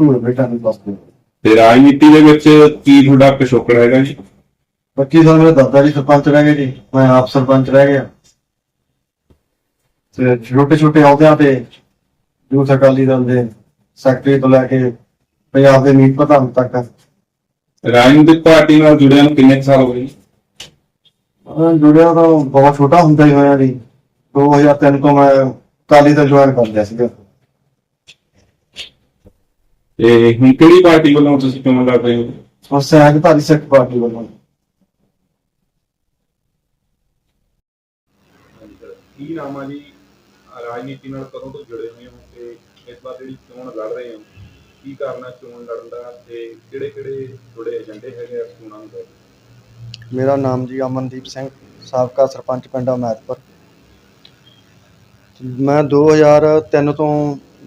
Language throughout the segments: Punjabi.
ਟੂ ਬੇਟਾ ਨੂੰ ਪਲੱਸ ਟੂ ਤੇ ਰਾਜਨੀਤੀ ਦੇ ਵਿੱਚ ਕੀ ਤੁਹਾਡਾ ਪਿਛੋਕੜ ਹੈਗਾ ਜੀ? 25 ਸਾਲ ਮੇਰੇ ਦਾਦਾ ਜੀ ਸਰਪੰਚ ਰਹਿ ਗਏ ਜੀ। ਮੈਂ ਆਪ ਸਰਪੰਚ ਰਹਿ ਗਿਆ। ਤੇ ਛੋਟੇ ਛੋਟੇ ਅਹੁਦਿਆਂ ਤੇ ਯੂਥ ਅਕਾਲੀ ਦਲ ਦੇ ਸੈਕਟਰੀ ਤੋਂ ਲੈ ਕੇ ਪੰਜਾਬ ਦੇ ਮੀਤ ਪ੍ਰਧਾਨ ਤੱਕ। ਰਾਜਨੀਤਿਕ ਪਾਰਟੀ ਨਾਲ ਜੁੜਿਆਂ ਨੂੰ ਕਿੰਨੇ ਸਾਲ ਹੋ ਗਏ? ਅਹ ਜੁੜਿਆ ਤਾਂ ਬਹੁਤ ਛੋਟਾ ਹੁੰਦਾ ਹੀ ਹੋਇਆ ਜੀ। 2003 ਤੋਂ ਮੈਂ ਅਕਾਲੀ ਦਲ ਜੁਆਇਨ ਕਰ ਲਿਆ ਸੀਗਾ। ਤੇ ਹੁਣ ਕਿਹੜੀ ਪਾਰਟੀ ਵੱਲੋਂ ਤੁਸੀਂ ਚੋਣ ਲੜ ਰਹੇ ਹੋ? ਉਸ ਸਹਿਜਧਾਰੀ ਸਿੱਖ ਪਾਰਟੀ ਵੱਲੋਂ। ਕੀ ਨਾਮ ਆ ਜੀ? ਰਾਜਨੀਤੀ ਨਾਲ ਕਦੋਂ ਤੋਂ ਜੁੜੇ ਹੋਏ ਹੋ ਤੇ ਇਸ ਵਾਰ ਜਿਹੜੀ ਚੋਣ ਲੜ ਰਹੇ ਹੋ ਕੀ ਕਰਨਾ ਚੋਣ ਲੜਨ ਦਾ ਤੇ ਕਿਹੜੇ ਕਿਹੜੇ ਤੁਹਾਡੇ ਏਜੰਡੇ ਹੈਗੇ ਆ ਚੋਣਾਂ ਨੂੰ ਲੈ ਕੇ? ਮੇਰਾ ਨਾਮ ਜੀ ਅਮਨਦੀਪ ਸਿੰਘ ਸਾਬਕਾ ਸਰਪੰਚ ਪਿੰਡ ਅਮੈਦਪੁਰ। ਮੈਂ 2003 ਤੋਂ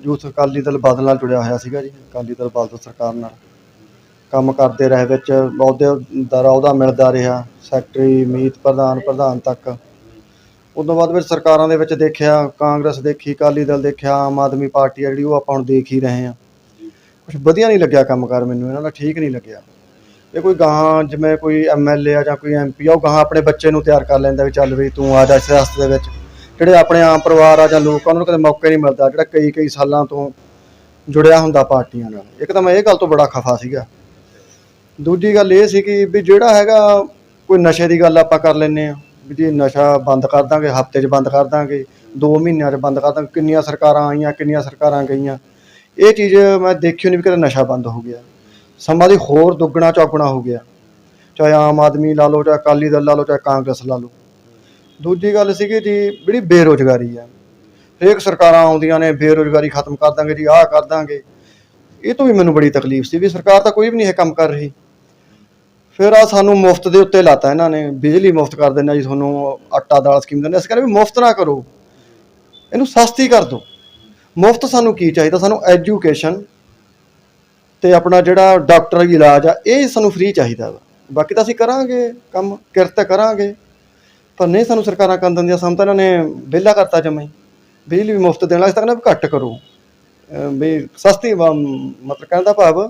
ਯੂਥ ਅਕਾਲੀ ਦਲ ਬਾਦਲ ਨਾਲ ਜੁੜਿਆ ਹੋਇਆ ਸੀਗਾ ਜੀ, ਅਕਾਲੀ ਦਲ ਬਾਦਲ ਸਰਕਾਰ ਨਾਲ। ਕੰਮ ਕਰਦੇ ਰਹੇ ਵਿੱਚ ਅਹੁਦੇ ਦਾ ਅਹੁਦਾ ਮਿਲਦਾ ਰਿਹਾ, ਸੈਕਟਰੀ ਮੀਤ ਪ੍ਰਧਾਨ ਪ੍ਰਧਾਨ ਤੱਕ। ਉਦੋਂ ਬਾਅਦ ਵਿੱਚ ਸਰਕਾਰਾਂ ਦੇ ਵਿੱਚ ਦੇਖਿਆ, ਕਾਂਗਰਸ ਦੇਖੀ, ਅਕਾਲੀ ਦਲ ਦੇਖਿਆ, ਆਮ ਆਦਮੀ ਪਾਰਟੀ ਆ ਜਿਹੜੀ ਉਹ ਆਪਾਂ ਹੁਣ ਦੇਖ ਹੀ ਰਹੇ ਹਾਂ। ਕੁਝ ਵਧੀਆ ਨਹੀਂ ਲੱਗਿਆ ਕੰਮਕਾਰ ਮੈਨੂੰ, ਇਹਨਾਂ ਦਾ ਠੀਕ ਨਹੀਂ ਲੱਗਿਆ। ਇਹ ਕੋਈ ਗਾਹਾਂ ਜਿਵੇਂ ਕੋਈ ਐਮਐਲਏ ਆ ਜਾਂ ਕੋਈ ਐਮਪੀ ਆ, ਉਹ ਗਾਹਾਂ ਆਪਣੇ ਬੱਚੇ ਨੂੰ ਤਿਆਰ ਕਰ ਲੈਂਦਾ ਵੀ ਚੱਲ ਵੀ ਤੂੰ ਆ ਜਾ ਸਿਆਸਤ ਦੇ ਵਿੱਚ। ਜਿਹੜੇ ਆਪਣੇ ਆਮ ਪਰਿਵਾਰ ਆ ਜਾਂ ਲੋਕ ਆ, ਉਹਨਾਂ ਨੂੰ ਕਦੇ ਮੌਕਾ ਨਹੀਂ ਮਿਲਦਾ ਜਿਹੜਾ ਕਈ ਕਈ ਸਾਲਾਂ ਤੋਂ ਜੁੜਿਆ ਹੁੰਦਾ ਪਾਰਟੀਆਂ ਨਾਲ। ਇੱਕ ਤਾਂ ਮੈਂ ਇਹ ਗੱਲ ਤੋਂ ਬੜਾ ਖਫਾ ਸੀਗਾ। ਦੂਜੀ ਗੱਲ ਇਹ ਸੀ ਕਿ ਵੀ ਜਿਹੜਾ ਹੈਗਾ ਕੋਈ ਨਸ਼ੇ ਦੀ ਗੱਲ ਆਪਾਂ ਕਰ ਲੈਨੇ ਆ ਵੀ ਜੀ ਨਸ਼ਾ ਬੰਦ ਕਰ ਦਾਂਗੇ ਹਫ਼ਤੇ 'ਚ ਬੰਦ ਕਰ ਦਾਂਗੇ 2 ਮਹੀਨਿਆਂ 'ਚ ਬੰਦ ਕਰ ਦਾਂਗੇ ਕਿੰਨੀਆਂ ਸਰਕਾਰਾਂ ਆਈਆਂ ਕਿੰਨੀਆਂ ਸਰਕਾਰਾਂ ਗਈਆਂ ਇਹ ਚੀਜ਼ ਮੈਂ ਦੇਖੀ ਨਹੀਂ ਵੀ ਕਦੇ ਨਸ਼ਾ ਬੰਦ ਹੋ ਗਿਆ। ਸਮਾਂ ਦੀ ਹੋਰ ਦੁੱਗਣਾ ਚੌਗਣਾ ਹੋ ਗਿਆ। ਚਾਹੇ ਆਮ ਆਦਮੀ ਲਾ ਲਓ ਚਾਹੇ ਅਕਾਲੀ ਦਲ ਲਾ ਲਓ ਚਾਹੇ ਕਾਂਗਰਸ ਲਾ ਲਓ। ਦੂਜੀ ਗੱਲ ਸੀਗੀ ਜੀ, ਜਿਹੜੀ ਬੇਰੋਜ਼ਗਾਰੀ ਆ। ਹਰੇਕ ਸਰਕਾਰਾਂ ਆਉਂਦੀਆਂ ਨੇ, ਬੇਰੋਜ਼ਗਾਰੀ ਖਤਮ ਕਰ ਦਾਂਗੇ ਜੀ, ਆਹ ਕਰ ਦਾਂਗੇ। ਇਹ ਤੋਂ ਵੀ ਮੈਨੂੰ ਬੜੀ ਤਕਲੀਫ ਸੀ ਵੀ ਸਰਕਾਰ ਤਾਂ ਕੋਈ ਵੀ ਨਹੀਂ ਇਹ ਕੰਮ ਕਰ ਰਹੀ। ਫਿਰ ਆ ਸਾਨੂੰ ਮੁਫਤ ਦੇ ਉੱਤੇ ਲਾਤਾ ਇਹਨਾਂ ਨੇ, ਬਿਜਲੀ ਮੁਫਤ ਕਰ ਦਿੰਦੇ ਆ ਜੀ ਤੁਹਾਨੂੰ, ਆਟਾ, ਦਾਲ ਸਕੀਮ ਦਿੰਦੇ ਅਸੀਂ ਕਹਿੰਦੇ ਵੀ ਮੁਫਤ ਨਾ ਕਰੋ। ਇਹਨੂੰ ਸਸਤੀ ਕਰ ਦਿਓ। ਮੁਫਤ ਸਾਨੂੰ ਕੀ ਚਾਹੀਦਾ? ਸਾਨੂੰ ਐਜੂਕੇਸ਼ਨ ਤੇ ਆਪਣਾ ਜਿਹੜਾ ਡਾਕਟਰੀ ਇਲਾਜ ਆ, ਇਹ ਸਾਨੂੰ ਫ੍ਰੀ ਚਾਹੀਦਾ ਵਾ। ਬਾਕੀ ਤਾਂ ਅਸੀਂ ਕਰਾਂਗੇ ਕੰਮ, ਕਿਰਤ ਕਰਾਂਗੇ। ਪਰ ਨਹੀਂ ਸਾਨੂੰ ਸਰਕਾਰਾਂ ਕਰਨ ਦਿੰਦੀਆਂ ਸਾਨੂੰ ਤਾਂ ਇਹਨਾਂ ਨੇ ਵਿਹਲਾ ਕਰਤਾ ਜਮਾਂ ਬਿਜਲੀ ਵੀ ਮੁਫਤ ਦੇਣ ਲੱਗ ਤਾਂ ਵੀ ਘੱਟ ਕਰੋ। ਅਹ ਵੀ ਸਸਤੀ ਵਾ- ਮਤਲਬ ਕਹਿਣ ਦਾ ਭਾਵ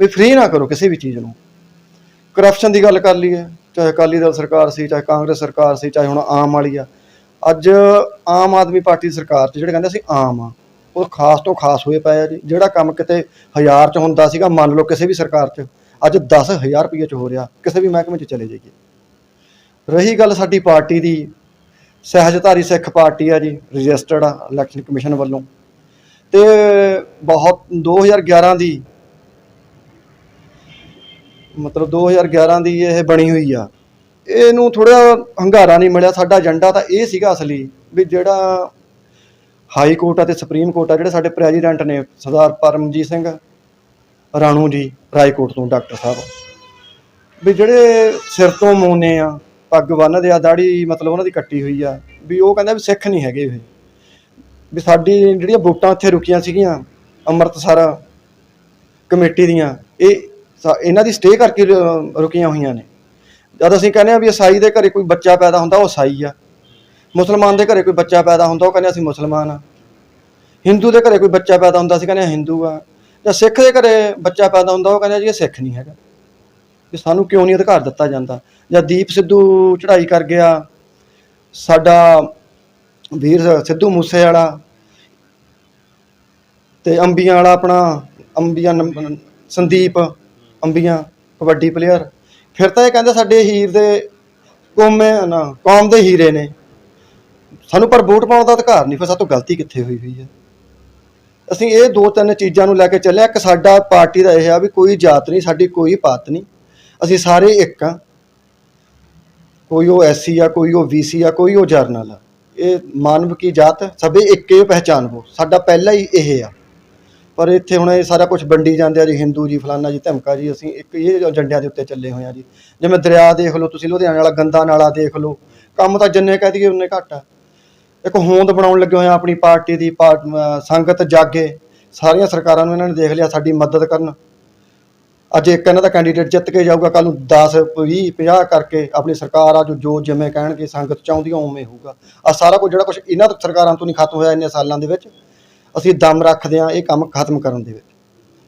ਵੀ ਫ੍ਰੀ ਨਾ ਕਰੋ ਕਿਸੇ ਵੀ ਚੀਜ਼ ਨੂੰ। ਕਰਪਸ਼ਨ ਦੀ ਗੱਲ ਕਰ ਲਈਏ, ਚਾਹੇ ਅਕਾਲੀ ਦਲ ਸਰਕਾਰ ਸੀ, ਚਾਹੇ ਕਾਂਗਰਸ ਸਰਕਾਰ ਸੀ, ਚਾਹੇ ਹੁਣ ਆਮ ਵਾਲੀ ਆ। ਅੱਜ ਆਮ ਆਦਮੀ ਪਾਰਟੀ ਦੀ ਸਰਕਾਰ 'ਚ ਜਿਹੜੇ ਕਹਿੰਦੇ ਸੀ ਆਮ ਆ, ਉਹ ਖਾਸ ਤੋਂ ਖਾਸ ਹੋਏ ਪਏ ਆ ਜੀ। ਜਿਹੜਾ ਕੰਮ ਕਿਤੇ ਹਜ਼ਾਰ 'ਚ ਹੁੰਦਾ ਸੀਗਾ, ਮੰਨ ਲਓ ਕਿਸੇ ਵੀ ਸਰਕਾਰ 'ਚ, ਅੱਜ 10000 ਰੁਪਏ 'ਚ ਹੋ ਰਿਹਾ। ਕਿਸੇ ਵੀ ਮਹਿਕਮੇ 'ਚ ਚਲੇ ਜਾਈਏ। ਰਹੀ ਗੱਲ ਸਾਡੀ ਪਾਰਟੀ ਦੀ। ਸਹਿਜਧਾਰੀ ਸਿੱਖ ਪਾਰਟੀ ਆ ਜੀ, ਰਜਿਸਟਰਡ ਆ ਇਲੈਕਸ਼ਨ ਕਮਿਸ਼ਨ ਵੱਲੋਂ। ਤੇ ਬਹੁਤ 2011 ਦੀ ਮਤਲਬ 2011 ਦੀ ਇਹ ਬਣੀ ਹੋਈ ਆ। ਇਹਨੂੰ ਥੋੜਾ ਹੰਗਾਰਾ ਨਹੀਂ ਮਿਲਿਆ, ਸਾਡਾ ਏਜੰਡਾ ਤਾਂ ਇਹ ਸੀਗਾ ਅਸਲੀ ਵੀ ਜਿਹੜਾ ਹਾਈ ਕੋਰਟ ਆ ਤੇ ਸੁਪਰੀਮ ਕੋਰਟ ਆ, ਜਿਹੜੇ ਸਾਡੇ ਪ੍ਰੈਜ਼ੀਡੈਂਟ ਨੇ, ਸਰਦਾਰ ਪਰਮਜੀਤ ਸਿੰਘ ਰਾਣੂ ਜੀ ਰਾਏ ਕੋਰਟ ਤੋਂ ਡਾਕਟਰ ਸਾਹਿਬ। ਵੀ ਜਿਹੜੇ ਸਿਰ ਤੋਂ ਮੋਨੇ ਆ ਪੱਗ ਬੰਨ੍ਹਦੇ ਆ ਦਾੜੀ ਮਤਲਬ ਉਹਨਾਂ ਦੀ ਕੱਟੀ ਹੋਈ ਆ, ਵੀ ਉਹ ਕਹਿੰਦਾ ਵੀ ਸਿੱਖ ਨਹੀਂ ਹੈਗੇ ਇਹ। ਵੀ ਸਾਡੀ ਜਿਹੜੀਆਂ ਵੋਟਾਂ ਇੱਥੇ ਰੁਕੀਆਂ ਸੀਗੀਆਂ, ਅੰਮ੍ਰਿਤਸਰ ਕਮੇਟੀ ਦੀਆਂ, ਇਹ ਸਾ- ਇਹਨਾਂ ਦੀ ਸਟੇ ਕਰਕੇ ਰ- ਰੁਕੀਆਂ ਹੋਈਆਂ ਨੇ। ਜਦ ਅਸੀਂ ਕਹਿੰਦੇ ਆ ਵੀ ਈਸਾਈ ਦੇ ਘਰੇ ਕੋਈ ਬੱਚਾ ਪੈਦਾ ਹੁੰਦਾ, ਉਹ ਈਸਾਈ ਆ। ਮੁਸਲਮਾਨ ਦੇ ਘਰੇ ਕੋਈ ਬੱਚਾ ਪੈਦਾ ਹੁੰਦਾ, ਉਹ ਕਹਿੰਦੇ ਅਸੀਂ ਮੁਸਲਮਾਨ ਆ। ਹਿੰਦੂ ਦੇ ਘਰੇ ਕੋਈ ਬੱਚਾ ਪੈਦਾ ਹੁੰਦਾ, ਅਸੀਂ ਕਹਿੰਦੇ ਹਿੰਦੂ ਆ। ਜਾਂ ਸਿੱਖ ਦੇ ਘਰੇ ਬੱਚਾ ਪੈਦਾ ਹੁੰਦਾ, ਉਹ ਕਹਿੰਦੇ ਜੀ ਇਹ ਸਿੱਖ ਨਹੀਂ ਹੈਗਾ। ਕਿ ਸਾਨੂੰ ਕਿਉਂ ਨਹੀਂ ਅਧਿਕਾਰ ਦਿੱਤਾ ਜਾਂਦਾ? ਜਾਂ ਦੀਪ ਸਿੱਧੂ ਚੜ੍ਹਾਈ ਕਰ ਗਿਆ, ਸਾਡਾ ਵੀਰ ਸਿੱਧੂ ਮੂਸੇ ਵਾਲਾ ਤੇ ਅੰਬੀਆਂ ਵਾਲਾ ਆਪਣਾ, ਅੰਬੀਆਂ ਨੰਬ- ਸੰਦੀਪ, ਅੰਬੀਆਂ ਕਬੱਡੀ ਪਲੇਅਰ ਫਿਰ ਤਾਂ ਇਹ ਕਹਿੰਦੇ ਸਾਡੇ ਹੀਰ ਦੇ ਕੌਮੇ ਨਾ, ਕੌਮ ਦੇ ਹੀਰੇ ਨੇ। ਸਾਨੂੰ ਪਰ ਵੋਟ ਪਾਉਣ ਦਾ ਅਧਿਕਾਰ ਨਹੀਂ, ਫਿਰ ਸਾਤੋਂ ਗਲਤੀ ਕਿੱਥੇ ਹੋਈ ਹੋਈ ਹੈ? ਅਸੀਂ ਇਹ ਦੋ ਤਿੰਨ ਚੀਜ਼ਾਂ ਨੂੰ ਲੈ ਕੇ ਚੱਲਿਆ ਇੱਕ ਸਾਡਾ ਪਾਰਟੀ ਦਾ ਇਹ ਆ ਵੀ ਕੋਈ ਜਾਤ ਨਹੀਂ, ਸਾਡੀ ਕੋਈ ਪਾਤ ਨਹੀਂ। ਅਸੀਂ ਸਾਰੇ ਇੱਕ ਆ ਕੋਈ ਉਹ ਐਸਸੀ ਆ, ਕੋਈ ਉਹ ਬੀਸੀ ਆ, ਕੋਈ ਉਹ ਜਰਨਲ ਆ। ਇਹ ਮਾਨਵ ਕੀ ਜਾਤ ਸਭੇ ਇੱਕੇ ਪਹਿਚਾਨਬੋ ਸਾਡਾ ਪਹਿਲਾ ਹੀ ਇਹ ਆ। ਪਰ ਇੱਥੇ ਹੁਣ ਇਹ ਸਾਰਾ ਕੁਝ ਵੰਡੀ ਜਾਂਦੇ ਆ ਜੀ, ਹਿੰਦੂ ਜੀ, ਫਲਾਨਾ ਜੀ, ਧਮਕਾ ਜੀ, ਅਸੀਂ ਇੱਕ ਇਹ ਏਜੰਡਿਆਂ ਦੇ ਉੱਤੇ ਚੱਲੇ ਹੋਏ ਆ ਜੀ। ਜਿਵੇਂ ਦਰਿਆ ਦੇਖ ਲਓ, ਤੁਸੀਂ ਲੁਧਿਆਣੇ ਵਾਲਾ ਗੰਦਾ ਨਾਲਾ ਦੇਖ ਲਓ। ਕੰਮ ਤਾਂ ਜਿੰਨੇ ਕਹਿ ਦਈਏ ਉਨੇ ਘੱਟ ਆ। ਇੱਕ ਹੋਂਦ ਬਣਾਉਣ ਲੱਗੇ ਹੋਏ ਆ ਆਪਣੀ ਪਾਰਟੀ ਦੀ ਪਾਰ- ਸੰਗਤ ਜਾਗੇ। ਸਾਰੀਆਂ ਸਰਕਾਰਾਂ ਨੂੰ ਇਹਨਾਂ ਨੇ ਦੇਖ ਲਿਆ, ਸਾਡੀ ਮਦਦ ਕਰਨ। ਅੱਜ ਇੱਕ ਇਹਨਾਂ ਦਾ ਕੈਂਡੀਡੇਟ ਜਿੱਤ ਕੇ ਜਾਊਗਾ ਕੱਲ ਨੂੰ 10 20 50 ਕਰਕੇ ਆਪਣੀ ਸਰਕਾਰ ਆ ਜੋ ਜੋ ਜਿਵੇਂ ਕਹਿਣਗੇ, ਸੰਗਤ ਚਾਹੁੰਦੀ ਉਵੇਂ ਹੋਊਗਾ। ਆ ਸਾਰਾ ਕੁਝ ਜਿਹੜਾ ਕੁਝ ਇਹਨਾਂ ਤੋਂ ਸਰਕਾਰਾਂ ਤੋਂ ਨਹੀਂ ਖਤਮ ਹੋਇਆ ਇੰਨੇ ਸਾਲਾਂ ਦੇ ਵਿੱਚ, ਅਸੀਂ ਦਮ ਰੱਖਦੇ ਆ ਇਹ ਕੰਮ ਖਤਮ ਕਰਨ ਦੇ ਵਿੱਚ।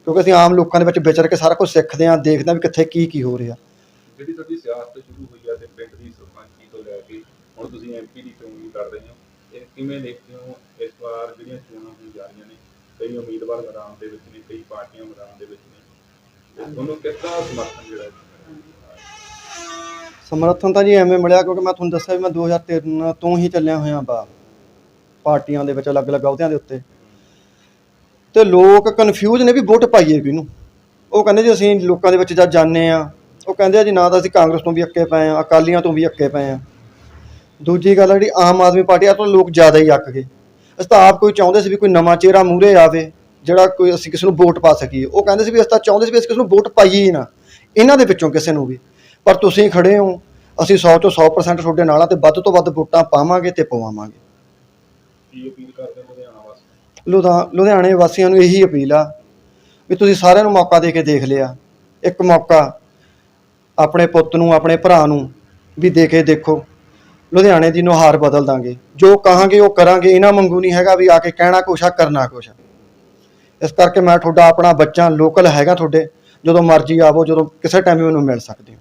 ਕਿਉਂਕਿ ਅਸੀਂ ਆਮ ਲੋਕਾਂ ਦੇ ਵਿੱਚ ਵਿਚਰ ਕੇ ਸਾਰਾ ਕੁਝ ਸਿੱਖਦੇ ਹਾਂ, ਦੇਖਦੇ ਹਾਂ ਵੀ ਕਿੱਥੇ ਕੀ ਕੀ ਹੋ ਰਿਹਾ। ਜਿਹੜੀ ਤੁਹਾਡੀ ਸਿਆਸਤ ਸ਼ੁਰੂ ਹੋਈ ਆ ਤੇ ਪਿੰਡ ਦੀ ਸਰਪੰਚੀ ਤੋਂ ਲੈ ਕੇ ਹੁਣ ਤੁਸੀਂ ਐਮਪੀ ਦੀ ਚੋਣ ਵੀ ਕਰ ਰਹੇ ਹੋ, ਇਹ ਕਿਵੇਂ ਦੇਖਦੇ ਹੋ ਇਸ ਵਾਰ ਜਿਹੜੀਆਂ ਚੋਣਾਂ ਹੋਣ ਜਾ ਰਹੀਆਂ ਨੇ? ਕਈ ਉਮੀਦਵਾਰ ਮੈਦਾਨ ਦੇ ਵਿੱਚ ਨੇ, ਕਈ ਪਾਰਟੀਆਂ ਮੈਦਾਨ ਦੇ ਵਿੱਚ ਨੇ। ਤੁਹਾਨੂੰ ਕਿੱਦਾਂ ਸਮਰਥਨ ਜਿਹੜਾ ਹੈ? ਸਮਰਥਨ ਤਾਂ ਜੀ ਐਵੇਂ ਮਿਲਿਆ ਕਿਉਂਕਿ ਮੈਂ ਤੁਹਾਨੂੰ ਦੱਸਿਆ ਵੀ ਮੈਂ 2013 ਤੋਂ ਹੀ ਚੱਲਿਆ ਹੋਇਆ ਬਾ ਪਾਰਟੀਆਂ ਦੇ ਵਿੱਚ, ਅਲੱਗ-ਅਲੱਗ ਅਹੁਦਿਆਂ ਦੇ ਉੱਤੇ। ਤੇ ਲੋਕ ਕਨਫਿਊਜ਼ ਨੇ ਵੀ ਵੋਟ ਪਾਈਏ ਕਿਹਨੂੰ ਉਹ ਕਹਿੰਦੇ ਜੀ ਅਸੀਂ ਲੋਕਾਂ ਦੇ ਵਿੱਚ ਜਦ ਜਾਂਦੇ ਆ ਉਹ ਕਹਿੰਦੇ ਆ ਜੀ ਨਾ ਤਾਂ ਅਸੀਂ ਕਾਂਗਰਸ ਤੋਂ ਵੀ ਅੱਕੇ ਪਏ ਆ ਅਕਾਲੀਆਂ ਤੋਂ ਵੀ ਅੱਕੇ ਪਏ ਆ ਦੂਜੀ ਗੱਲ ਆ ਜਿਹੜੀ ਆਮ ਆਦਮੀ ਪਾਰਟੀ, ਆ ਤੋਂ ਲੋਕ ਜ਼ਿਆਦਾ ਹੀ ਅੱਕ ਗਏ। ਅਸੀਂ ਤਾਂ ਆਪ ਕੋਈ ਚਾਹੁੰਦੇ ਸੀ ਵੀ ਕੋਈ ਨਵਾਂ ਚਿਹਰਾ ਮੂਹਰੇ ਆਵੇ। ਜਿਹੜਾ ਕੋਈ ਅਸੀਂ ਕਿਸੇ ਨੂੰ ਵੋਟ ਪਾ ਸਕੀਏ ਉਹ ਕਹਿੰਦੇ ਸੀ ਵੀ ਅਸੀਂ ਤਾਂ ਚਾਹੁੰਦੇ ਸੀ ਵੀ ਅਸੀਂ ਕਿਸੇ ਨੂੰ ਵੋਟ ਪਾਈਏ ਹੀ ਨਾ ਇਹਨਾਂ ਦੇ ਵਿੱਚੋਂ ਕਿਸੇ ਨੂੰ ਵੀ। ਪਰ ਤੁਸੀਂ ਖੜੇ ਹੋ ਅਸੀਂ 100 ਤੋਂ 100% ਤੁਹਾਡੇ ਨਾਲ ਆ ਤੇ ਵੱਧ ਤੋਂ ਵੱਧ ਵੋਟਾਂ ਪਾਵਾਂਗੇ ਤੇ ਪਵਾਵਾਂਗੇ। ਕੀ ਅਪੀਲ ਕਰਦੇ ਹੋ ਲੁਧਿਆਣਾ ਵਾਸੀਆਂ ਨੂੰ? ਇਹੀ ਅਪੀਲ ਆ ਵੀ ਤੁਸੀਂ ਸਾਰਿਆਂ ਨੂੰ ਮੌਕਾ ਦੇ ਕੇ ਦੇਖ ਲਿਆ। ਇੱਕ ਮੌਕਾ ਆਪਣੇ ਪੁੱਤ ਨੂੰ ਆਪਣੇ ਭਰਾ ਨੂੰ ਵੀ ਦੇ ਕੇ ਦੇਖੋ। ਲੁਧਿਆਣੇ ਦੀ ਨੁਹਾਰ ਬਦਲ ਦਾਂਗੇ। ਜੋ ਕਹਾਂਗੇ ਉਹ ਕਰਾਂਗੇ ਇਹਨਾਂ ਮੰਗੂ ਨਹੀਂ ਹੈਗਾ ਵੀ ਆ ਕੇ ਕਹਿਣਾ ਕੁਛ ਆ ਕਰਨਾ ਕੁਛ ਆ। ਇਸ ਕਰਕੇ ਮੈਂ ਤੁਹਾਡਾ ਆਪਣਾ ਬੱਚਾ ਲੋਕਲ ਹੈਗਾ ਤੁਹਾਡੇ, ਜਦੋਂ ਮਰਜ਼ੀ ਆਵੋ, ਜਦੋਂ ਕਿਸੇ ਟਾਈਮ ਵੀ ਮੈਨੂੰ ਮਿਲ ਸਕਦੇ ਹੋ।